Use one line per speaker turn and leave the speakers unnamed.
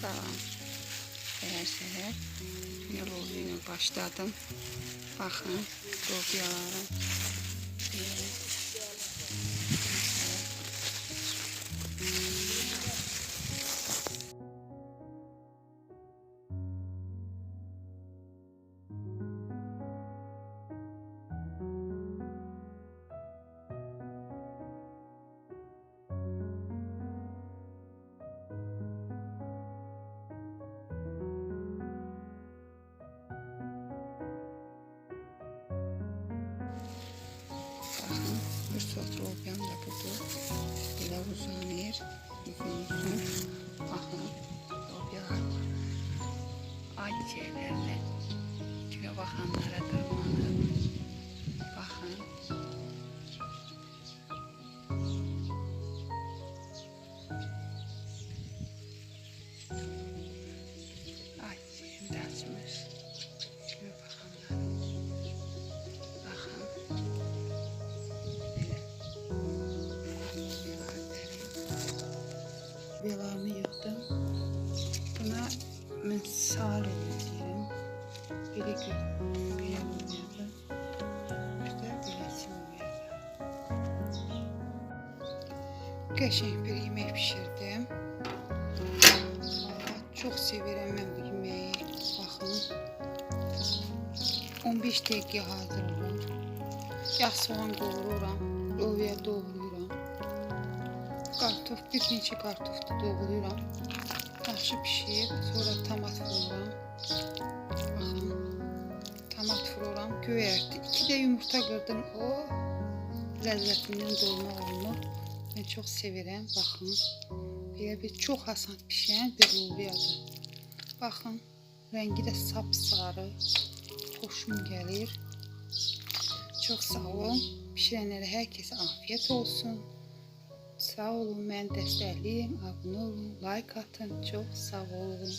Salam. Səhər-səhər yolu ilə başladım. Baxın, lobyalarım. Lobyam da budur. Belə uzanır, uzun-uzun. Baxın, lobyalar var. Ay çiçəklərlə kimə baxanlara dırmanır. Belamı yığdım. Buna mən sar deyirəm. Belə gül, belə olmayacaq. Bir də beləsi olmayacaq. Qəşəng bir yemək bişirdim. Valla Çox sevirəm mən bu yeməyi. Baxın. 15 dəqiqə hazır olur. Yağ soğan qovururam, loviya doğrayıram. Kartof, bir neçə kartof da doğrayıram. Yaxşı pişir, sonra tomat vururam. Baxın, tomat vururam, göyərti. İki də yumurta qırdım, o ləzzətindən dolma olmur. Mən çox sevirəm, baxın. Belə bir çox asan pişən bir loviyadır. Baxın, rəngi də sapsarı, xoşum gəlir. Çox sağ olun. Pişirənlərə hər kəsə afiyet olsun. Sağ olun, məni dəstəkləyin, abunə olun, like atın. Çox sağ olun.